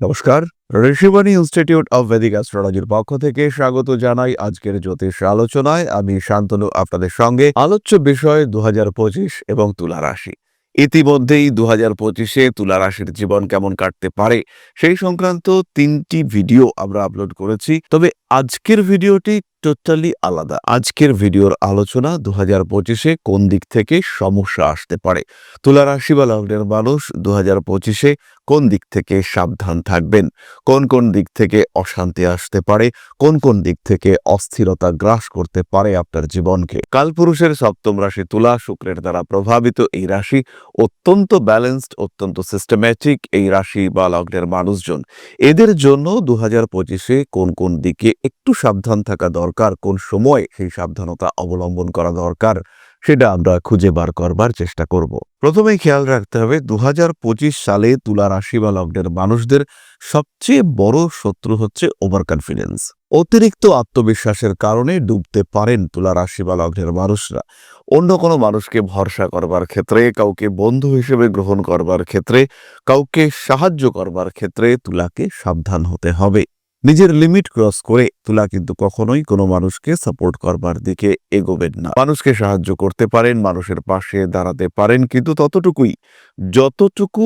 নমস্কার Rishibani institute of Vedic অ্যাস্ট্রোলজির পক্ষ থেকে স্বাগত জানাই আজকের জ্যোতিষ আলোচনায়। আমি শান্তনু, আপনাদের সঙ্গে আলোচ্য বিষয় দু হাজার পঁচিশ এবং তুলা রাশি। ইতিমধ্যেই দু হাজার পঁচিশে তুলা রাশির জীবন কেমন কাটতে পারে সেই সংক্রান্ত তিনটি ভিডিও আমরা আপলোড করেছি। তবে আজকের ভিডিওটি টোটালি আলাদা। আজকের ভিডিওর আলোচনা দু হাজার পঁচিশে কোন দিক থেকে সমস্যা আসতে পারে? তুলা রাশি বা লগ্নের মানুষ দু হাজার পঁচিশে কোন দিক থেকে সাবধান থাকবেন? কোন কোন দিক থেকে অশান্তি আসতে পারে? কোন কোন দিক থেকে অস্থিরতা গ্রাস করতে পারে আপনার জীবনকে? কালপুরুষের সপ্তম রাশি তুলা, শুক্রের দ্বারা প্রভাবিত এই রাশি অত্যন্ত ব্যালেন্সড অত্যন্ত সিস্টেম্যাটিক এই রাশি বা লগ্নের মানুষজন। এদের জন্য দু হাজার পঁচিশে কোন কোন দিকে একটু সাবধান থাকা দরকার, কোন সময় সেই সাবধানতা অবলম্বন করা দরকার, সেটা আমরা খুঁজে বার করবার চেষ্টা করব। প্রথমেই খেয়াল রাখতে হবে দু হাজার পঁচিশ সালে তুলা রাশি বা লগ্নের মানুষদের সবচেয়ে বড় শত্রু হচ্ছে ওভার কনফিডেন্স অতিরিক্ত আত্মবিশ্বাসের কারণে ডুবতে পারেন তুলা রাশি বা লগ্নের মানুষরা। অন্য কোনো মানুষকে ভরসা করবার ক্ষেত্রে, কাউকে বন্ধু হিসেবে গ্রহণ করবার ক্ষেত্রে, কাউকে সাহায্য করবার ক্ষেত্রে তুলাকে সাবধান হতে হবে। নিজের লিমিট ক্রস করে তুলা কিন্তু কখনোই কোনো মানুষকে সাপোর্ট করবার দিকে এগোবেন না। মানুষকে সাহায্য করতে পারেন, মানুষের পাশে দাঁড়াতে পারেন, কিন্তু ততটুকুই, যতটুকু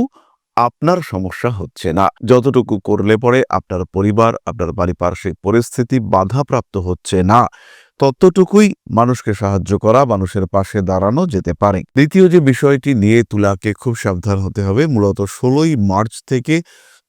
আপনার সমস্যা হচ্ছে না, যতটুকু করলে পরে আপনার পরিবার, আপনার পারিপার্শ্বিক পরিস্থিতি বাধাপ্রাপ্ত হচ্ছে না, ততটুকুই মানুষকে সাহায্য করা, মানুষের পাশে দাঁড়ানো যেতে পারে। দ্বিতীয় যে বিষয়টি নিয়ে তুলাকে খুব সাবধান হতে হবে, মূলত ষোলোই মার্চ থেকে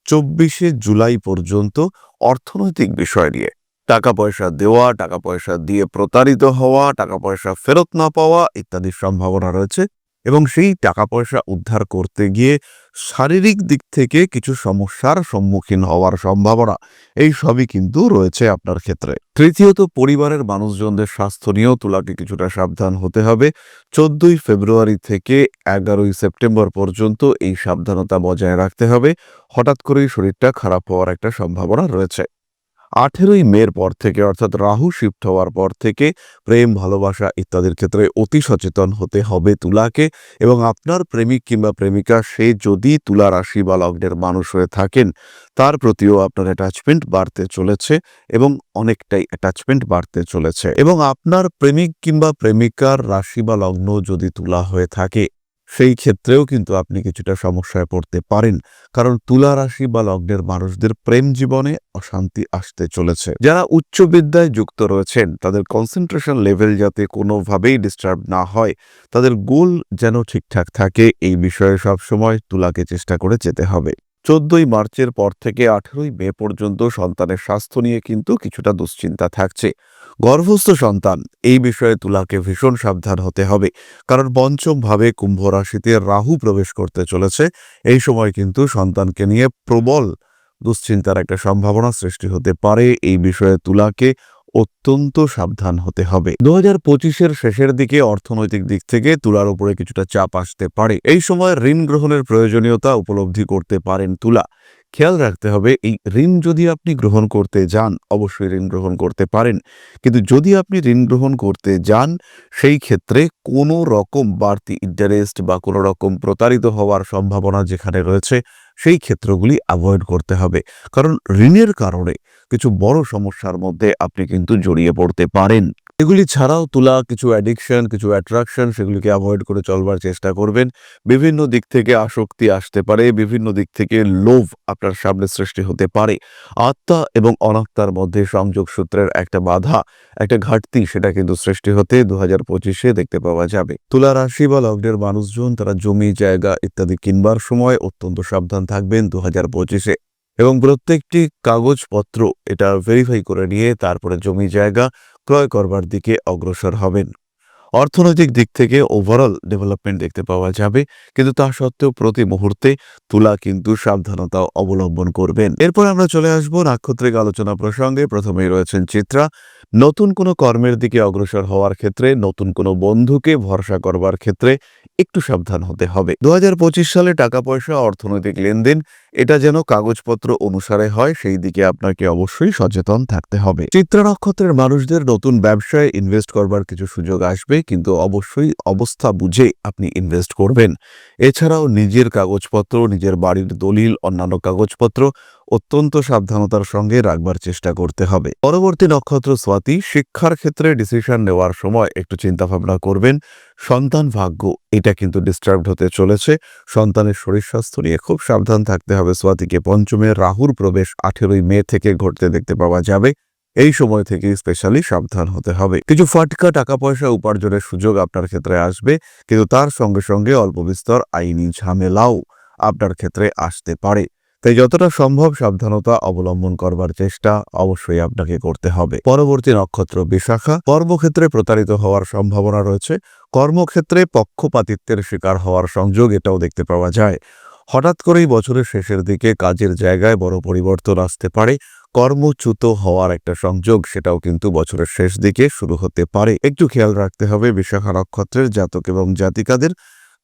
চব্বিশে জুলাই পর্যন্ত অর্থনৈতিক বিষয় নিয়ে। টাকা পয়সা দেওয়া টাকা পয়সা দিয়ে প্রতারিত হওয়া টাকা পয়সা ফেরত না পাওয়া ইত্যাদি সম্ভাবনা রয়েছে। এবং সেই টাকা পয়সা উদ্ধার করতে গিয়ে শারীরিক দিক থেকে কিছু সমস্যার সম্মুখীন হওয়ার সম্ভাবনা, এই সবই কিন্তু রয়েছে আপনার ক্ষেত্রে। তৃতীয়ত, পরিবারের মানুষজনদের স্বাস্থ্য নিয়েও তুলাকে কিছুটা সাবধান হতে হবে। চোদ্দই ফেব্রুয়ারি থেকে এগারোই সেপ্টেম্বর পর্যন্ত এই সাবধানতা বজায় রাখতে হবে। হঠাৎ করেই শরীরটা খারাপ হওয়ার একটা সম্ভাবনা রয়েছে। আঠেরোই মের পর থেকে, অর্থাৎ রাহু শিফট হওয়ার পর থেকে প্রেম, ভালোবাসা ইত্যাদির ক্ষেত্রে অতি সচেতন হতে হবে তুলাকে এবং আপনার প্রেমিক কিংবা প্রেমিকা, সে যদি তুলা রাশি বা লগ্নের মানুষ হয়ে থাকেন, তার প্রতিও আপনার অ্যাটাচমেন্ট বাড়তে চলেছে এবং অনেকটাই অ্যাটাচমেন্ট বাড়তে চলেছে। এবং আপনার প্রেমিক কিংবা প্রেমিকার রাশি বা লগ্ন যদি তুলা হয়ে থাকে সেই ক্ষেত্রেও কিন্তু আপনি কিছুটা সমস্যায় পড়তে পারেন। কারণ তুলা রাশি বা লগ্নের মানুষদের প্রেম জীবনে অশান্তি আসতে চলেছে। যারা উচ্চ বিদ্যায় যুক্ত রয়েছেন, তাদের কনসেন্ট্রেশন লেভেল যাতে কোনোভাবেই ডিস্টার্ব না হয়, তাদের গোল যেন ঠিকঠাক থাকে, এই বিষয়ে সবসময় তুলাকে চেষ্টা করে যেতে হবে। চোদ্দই মার্চের পর থেকে আঠেরোই মে পর্যন্ত সন্তানের স্বাস্থ্য নিয়ে কিন্তু কিছুটা দুশ্চিন্তা থাকছে। গর্ভস্থ সন্তান, এই বিষয়ে তুলাকে ভীষণ সাবধান হতে হবে। কারণ পঞ্চম ভাবে কুম্ভ রাশিতে রাহু প্রবেশ করতে চলেছে। এই সময় কিন্তু সন্তানকে নিয়ে প্রবল দুশ্চিন্তার একটা সম্ভাবনা সৃষ্টি হতে পারে। এই বিষয়ে তুলাকে অত্যন্ত সাবধান হতে হবে। দু হাজার পঁচিশের শেষের দিকে অর্থনৈতিক দিক থেকে তুলার উপরে কিছুটা চাপ আসতে পারে। এই সময় ঋণ গ্রহণের প্রয়োজনীয়তা উপলব্ধি করতে পারেন তুলা। খেয়াল রাখতে হবে, এই ঋণ যদি আপনি গ্রহণ করতে যান, অবশ্যই ঋণ গ্রহণ করতে পারেন। কিন্তু যদি আপনি ঋণ গ্রহণ করতে যান, সেই ক্ষেত্রে কোনো রকম বাড়তি ইন্টারেস্ট বা কোনো রকম প্রতারিত হওয়ার সম্ভাবনা যেখানে রয়েছে, সেই ক্ষেত্রগুলি অ্যাভয়েড করতে হবে। কারণ ঋণের কারণে কিছু বড় সমস্যার মধ্যে আপনি কিন্তু জড়িয়ে পড়তে পারেন। এগুলি ছাড়াও তুলা, কিছু অ্যাডিকশন কিছু অ্যাট্রাকশন সেগুলিকে অ্যাভয়েড করে চলবার চেষ্টা করবেন। বিভিন্ন দিক থেকে আসক্তি আসতে পারে, বিভিন্ন দিক থেকে লোভ আপনার সামনে সৃষ্টি হতে পারে। আত্মা এবং অনাত্মার মধ্যে সংযোগ সূত্রের একটা বাধা, একটা ঘাটতি সেটা কিন্তু সৃষ্টি হতে দু হাজার পঁচিশে দেখতে পাওয়া যাবে। তুলা রাশি বা লগ্নের মানুষজন তারা জমি, জায়গা ইত্যাদি কিনবার সময় অত্যন্ত সাবধান থাকবেন দু হাজার পঁচিশে। এবং প্রত্যেকটি কাগজপত্র এটা ভেরিফাই করে নিয়ে তারপরে জমি, জায়গা ক্রয় করবার দিকে অগ্রসর হবেন। অর্থনৈতিক দিক থেকে ওভারঅল ডেভেলপমেন্ট দেখতে পাওয়া যাবে, কিন্তু তা সত্ত্বেও প্রতি মুহূর্তে তুলা কিন্তু সাবধানতা অবলম্বন করবেন। এরপর আমরা চলে আসব নাক্ষত্রিক আলোচনা প্রসঙ্গে। প্রথমেই রয়েছেন চিত্রা। নতুন কোনো কর্মের দিকে অগ্রসর হওয়ার ক্ষেত্রে, নতুন কোনো বন্ধুকে ভরসা করবার ক্ষেত্রে একটু সাবধান হতে হবে। দু হাজার পঁচিশ সালে টাকা পয়সা অর্থনৈতিক লেনদেন, এটা যেন কাগজপত্র অনুসারে হয়, সেই দিকে আপনাকে অবশ্যই সচেতন থাকতে হবে। চিত্রা নক্ষত্রের মানুষদের নতুন ব্যবসায় ইনভেস্ট করবার কিছু সুযোগ আসবে, কিন্তু অবশ্যই অবস্থা বুঝে আপনি ইনভেস্ট করবেন। এছাড়াও নিজের কাগজপত্র, নিজের বাড়ির দলিল, অন্যান্য কাগজপত্র অত্যন্ত সাবধানতার সঙ্গে রাখবার চেষ্টা করতে হবে। পরবর্তী নক্ষত্র স্বাতি শিক্ষার ক্ষেত্রে ডিসিশন নেওয়ার সময় একটু চিন্তা ভাবনা করবেন। সন্তান ভাগ্য, এটা কিন্তু ডিস্টার্বড হতে চলেছে। সন্তানের শরীর স্বাস্থ্য নিয়ে খুব সাবধান থাকতে হবে। স্বাতিকে পঞ্চমে রাহুর প্রবেশ আঠেরোই মে থেকে ঘটতে দেখতে পাওয়া যাবে। এই সময় থেকে স্পেশালি সাবধান হতে হবে। কিছু ফাটকা টাকা পয়সা উপার্জনের সুযোগ আপনার ক্ষেত্রে আসবে, কিন্তু তার সঙ্গে সঙ্গে অল্প বিস্তর আইনি ঝামেলাও আপনার ক্ষেত্রে আসতে পারে। তাই যতটা সম্ভব সাবধানতা অবলম্বন করবার চেষ্টা অবশ্যই আপনাকে করতে হবে। পরবর্তী নক্ষত্র বিশাখা, কর্মক্ষেত্রে প্রতারিত হওয়ার সম্ভাবনা রয়েছে। কর্মক্ষেত্রে পক্ষপাতিত্বের শিকার হওয়ার সংযোগ এটাও দেখতে পাওয়া যায়। হঠাৎ করেই বছরের শেষের দিকে কাজের জায়গায় বড় পরিবর্তন আসতে পারে। কর্মচ্যুত হওয়ার একটা সংযোগ সেটাও কিন্তু বছরের শেষ দিকে শুরু হতে পারে। একটু খেয়াল রাখতে হবে বিশাখা নক্ষত্রের জাতক এবং জাতিকাদের।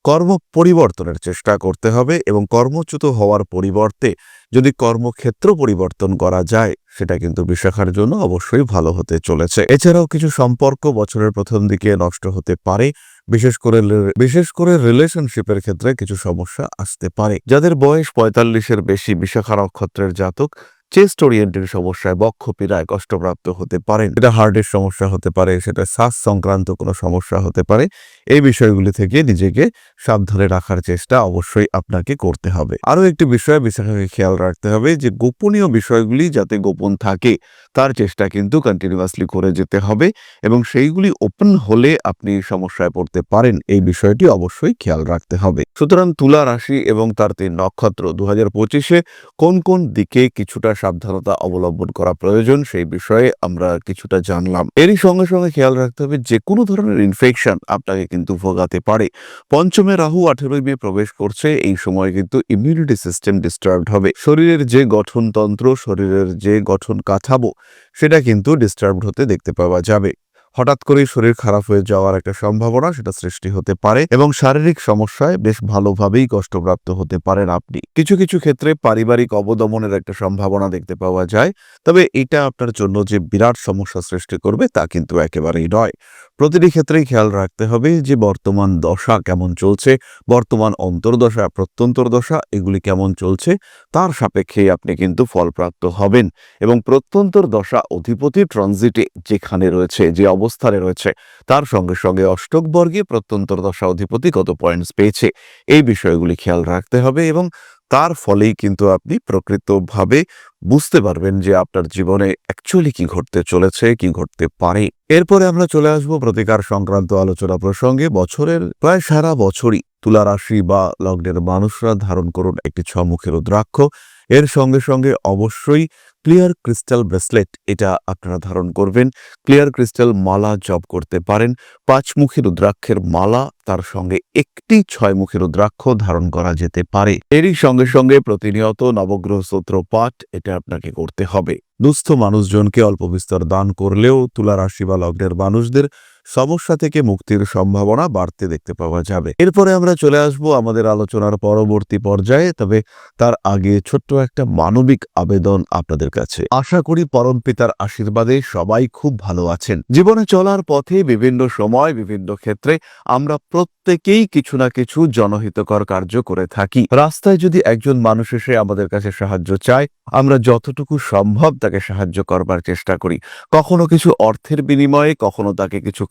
কর্ম পরিবর্তনের চেষ্টা করতে হবে এবং কর্মচ্যুত হওয়ার পরিবর্তে যদি কর্মক্ষেত্র পরিবর্তন করা যায়, সেটা কিন্তু বিশাখার জন্য অবশ্যই ভালো হতে চলেছে। এছাড়াও কিছু সম্পর্ক বছরের প্রথম দিকে নষ্ট হতে পারে, বিশেষ করে বিশেষ করে রিলেশনশিপের ক্ষেত্রে কিছু সমস্যা আসতে পারে, যাদের বয়স পঁয়তাল্লিশের বেশি বিশাখা নক্ষত্রের জাতক চেস্ট ওরিয়েন্টের সমস্যায় বক্ষ পীড়ায় কষ্টপ্রাপ্ত হতে পারেন। এটা হার্টের সমস্যা হতে পারে, সেটা শ্বাস সংক্রান্ত কোনো সমস্যা হতে পারে। এই বিষয়গুলি থেকে নিজেকে সাবধানে রাখার চেষ্টা অবশ্যই আপনাকে করতে হবে। আরও একটি বিষয় বিশাখাকে খেয়াল রাখতে হবে যে গোপনীয় বিষয়গুলি যাতে গোপন থাকে, তার চেষ্টা কিন্তু কন্টিনিউয়াসলি করে যেতে হবে এবং সেইগুলি ওপেন হলে আপনি সমস্যায় পড়তে পারেন। এই বিষয়টি অবশ্যই খেয়াল রাখতে হবে। সুতরাং তুলা রাশি এবং তার তিন নক্ষত্র দু হাজার কোন কোন দিকে কিছুটা সাবধানতা অবলম্বন করা প্রয়োজন, সেই বিষয়ে আমরা কিছুটা জানলাম। এরই সঙ্গে সঙ্গে খেয়াল রাখতে হবে যে কোনো ধরনের ইনফেকশন আপনাকে কিন্তু ভোগাতে পারে। পঞ্চমে রাহু আঠেরোই মে প্রবেশ করছে, এই সময় কিন্তু ইমিউনিটি সিস্টেম ডিস্টার্ব হবে। শরীরের যে গঠনতন্ত্র, শরীরের যে গঠন কাঠামো, সেটা কিন্তু ডিস্টার্ব হতে দেখতে পাওয়া যাবে। হঠাৎ করেই শরীর খারাপ হয়ে যাওয়ার একটা সম্ভাবনা সেটা সৃষ্টি হতে পারে এবং শারীরিক সমস্যায় বেশ ভালোভাবেই কষ্টপ্রাপ্ত হতে পারেন আপনি। কিছু কিছু ক্ষেত্রে পারিবারিক অবদমনের একটা সম্ভাবনা দেখতে পাওয়া যায়, তবে এটা আপনার জন্য যে বিরাট সমস্যা সৃষ্টি করবে তা কিন্তু একেবারেই নয়। প্রতিটি ক্ষেত্রেই খেয়াল রাখতে হবে যে বর্তমান দশা কেমন চলছে, বর্তমান অন্তর্দশা প্রত্যন্তর দশা এগুলি কেমন চলছে, তার সাপেক্ষেই আপনি কিন্তু ফলপ্রাপ্ত হবেন এবং প্রত্যন্তর দশা অধিপতি ট্রানজিটে যেখানে রয়েছে, যে অবস্থানে রয়েছে। তার সঙ্গে সঙ্গে অষ্টক বর্গে প্রত্যন্তর দশা অধিপতি কত পয়েন্টস পেয়েছে, এই বিষয়গুলি খেয়াল রাখতে হবে এবং তার ফলেই কিন্তু আপনি প্রকৃতভাবে বুঝতে পারবেন যে আপনার জীবনে অ্যাকচুয়ালি কি ঘটতে চলেছে, কি ঘটতে পারে। এরপরে আমরা চলে আসব প্রতিকার সংক্রান্ত আলোচনা প্রসঙ্গে। বছরের প্রায় সারা বছরই তুলা রাশি বা লগ্নের মানুষরা ধারণ করুন একটি ছমুখের রুদ্রাক্ষ। এর সঙ্গে সঙ্গে অবশ্যই ক্লিয়ার ক্রিস্টাল ব্রেসলেট এটা আপনারা ধারণ করবেন। ক্লিয়ার ক্রিস্টাল মালা জব করতে পারেন। পাঁচমুখী রুদ্রাক্ষের মালা, তার সঙ্গে একটি ছয়মুখী রুদ্রাক্ষ ধারণ করা যেতে পারে। এরই সঙ্গে সঙ্গে প্রতিনিয়ত নবগ্রহ স্তোত্র পাঠ এটা আপনাকে করতে হবে। দুস্থ মানুষজনকে অল্প বিস্তর দান করলেও তুলা রাশি বা লগ্নের মানুষদের সমস্যা থেকে মুক্তির সম্ভাবনা বাড়তে দেখতে পাওয়া যাবে। এরপরে আমরা চলে আসব আমাদের আলোচনার পরবর্তী পর্যায়ে, তবে তার আগে ছোট্ট একটা মানবিক আবেদন আপনাদের কাছে। আশা করি পরম পিতার আশীর্বাদে সবাই খুব ভালো আছেন। জীবনে চলার পথে বিভিন্ন সময়, বিভিন্ন ক্ষেত্রে আমরা প্রত্যেকেই কিছু না কিছু জনহিতকর কার্য করে থাকি। রাস্তায় যদি একজন মানুষ এসে আমাদের কাছে সাহায্য চায়, আমরা যতটুকু সম্ভব তাকে সাহায্য করবার চেষ্টা করি। কখনো কিছু অর্থের বিনিময়ে, কখনো তাকে কিছু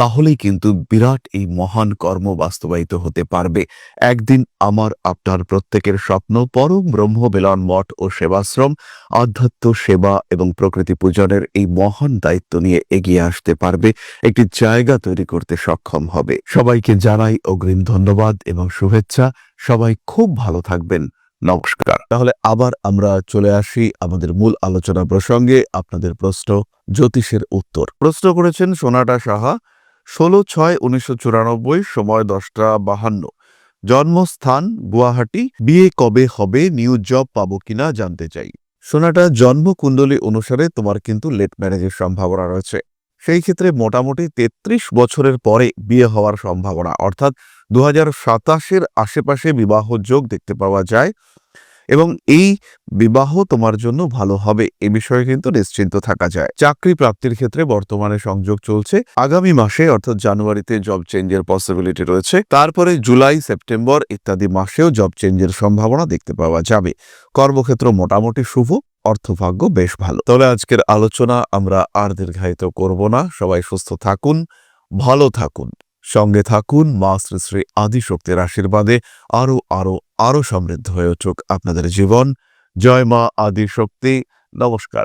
তাহলেই কিন্তু বিরাট এই মহান কর্ম বাস্তবায়িত হতে পারবে। একদিন আমার, আপনার প্রত্যেকের স্বপ্ন পরম ব্রহ্ম বেলন মঠ ও সেবাশ্রম, আধ্যাত্ম সেবা এবং প্রকৃতি পূজনের এই মহান দায়িত্ব নিয়ে এগিয়ে আসতে পারবে। একটি জায়গা তৈরি করতে সক্ষম হবে। সবাইকে জানাই অগ্রিম ধন্যবাদ এবং শুভেচ্ছা। সবাই খুব ভালো থাকবেন। নমস্কার। তাহলে আবার আমরা চলে আসি আমাদের মূল আলোচনা প্রসঙ্গে। আপনাদের প্রশ্ন, জ্যোতিষের উত্তর। প্রশ্ন করেছেন সোনাটা সাহা ষোলো ছয় উনিশশো চুরানব্বই, সময় দশটা বাহান্ন। জন্মস্থান গুয়াহাটি। বিয়ে কবে হবে? নিউ জব পাবো কিনা জানতে চাই। সোনাটা জন্মকুণ্ডলী অনুসারে তোমার কিন্তু লেট ম্যারেজের সম্ভাবনা রয়েছে। সেই ক্ষেত্রে মোটামুটি তেত্রিশ বছরের পরে বিয়ে হওয়ার সম্ভাবনা। অর্থাৎ দু হাজার সাতাশের আশেপাশে বিবাহ যোগ দেখতে পাওয়া যায়। এবং এই বিবাহ তোমার জন্য ভালো হবে, এ বিষয়ে কিন্তু নিশ্চিন্ত থাকা যায়। চাকরি প্রাপ্তির ক্ষেত্রে বর্তমানে সংযোগ চলছে। আগামী মাসে, অর্থাৎ জানুয়ারিতে জব চেঞ্জের পসিবিলিটি রয়েছে। তারপরে জুলাই, সেপ্টেম্বর ইত্যাদি মাসেও জব চেঞ্জের সম্ভাবনা দেখতে পাওয়া যাবে। কর্মক্ষেত্র মোটামুটি শুভ, অর্থভাগ্য বেশ ভালো। তবে আজকের আলোচনা আমরা আর দীর্ঘায়িত করব না। সবাই সুস্থ থাকুন, ভালো থাকুন, সঙ্গে থাকুন, মা শ্রী শ্রী আদিশক্তির আশীর্বাদে আরও আরও আরও সমৃদ্ধ হয়ে উঠুক আপনাদের জীবন। জয় মা আদি শক্তি নমস্কার।